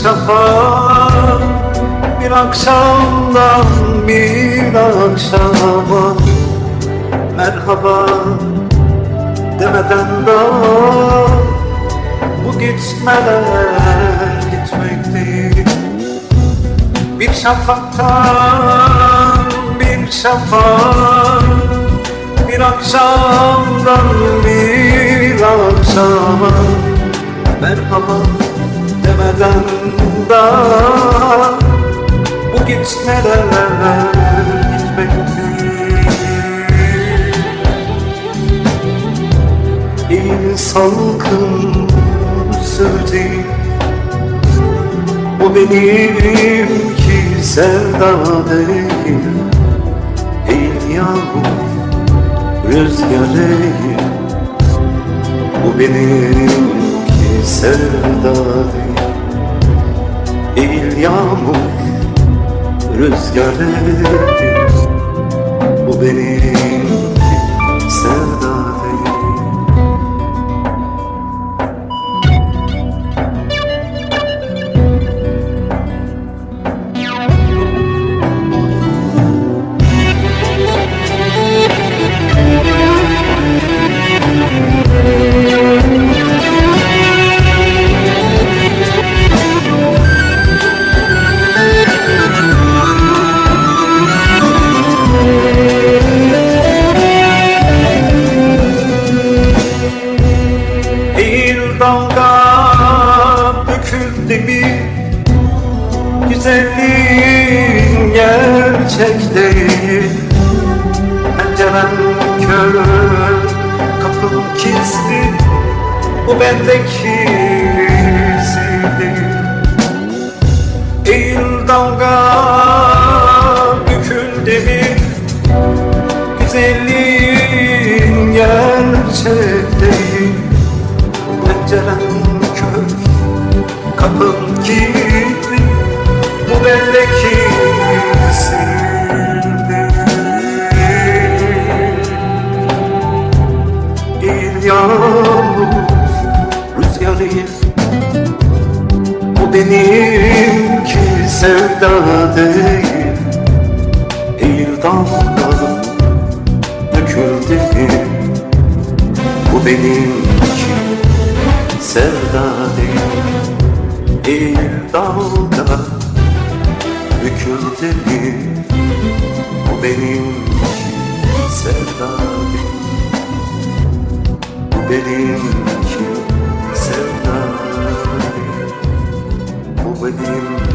safa Bir akşamdan bir akşama. Merhaba demeden daha Bu gitmeler gitmek değil. Bir şafaktan bir şafak Bir akşamdan bir akşama Merhaba demeden daha Bu gitmeler gitmek değil. İnsanlıkın sevdiği Bu benimki sevda değil Değil yağmur rüzgar değil Bu benimki sevda değil. Değil yağmur rüzgar değil Bu benimki sevda dalga büküldü bir Güzelliğin gerçek değil Pencerem kör, kapım kilitli Bu bendeki değil Eğil dalga büküldü bir Güzelliğin gerçek Bu benimki sevda değil Değil dalga, döküldü Bu benimki sevda değil Değil dalga büküldü Bu benimki sevda değil Bu benimki sevda değil Bu benimki sevda değil